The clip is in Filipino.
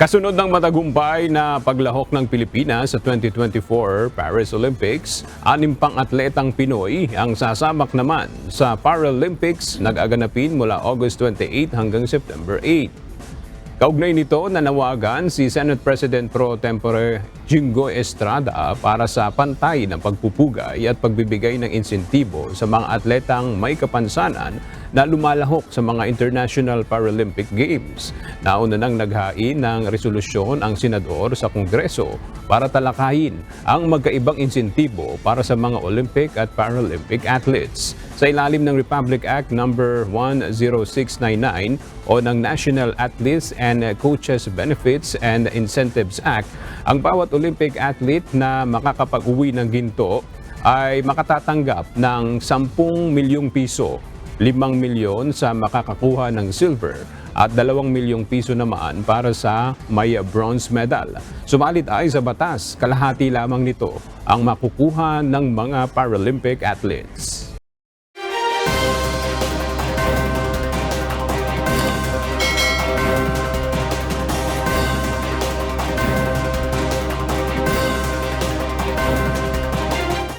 Kasunod ng matagumpay na paglahok ng Pilipinas sa 2024 Paris Olympics, anim pang atletang Pinoy ang sasamak naman sa Paralympics nag-aganapin mula August 28 hanggang September 8. Kaugnay nito, nanawagan si Senate President Pro Tempore Jingo Estrada para sa pantay ng pagpupugay at pagbibigay ng insentibo sa mga atletang may kapansanan na lumalahok sa mga International Paralympic Games. Nauna nang naghain ng resolusyon ang senador sa Kongreso para talakayin ang magkaibang insentibo para sa mga Olympic at Paralympic athletes. Sa ilalim ng Republic Act No. 10699 o ng National Athletes and Coaches Benefits and Incentives Act, ang bawat Olympic athlete na makakapag-uwi ng ginto ay makatatanggap ng 10 milyong piso 5 milyon sa makakakuha ng silver at 2 milyong piso naman para sa may bronze medal. Sumalit ay sa batas, kalahati lamang nito ang makukuha ng mga Paralympic athletes.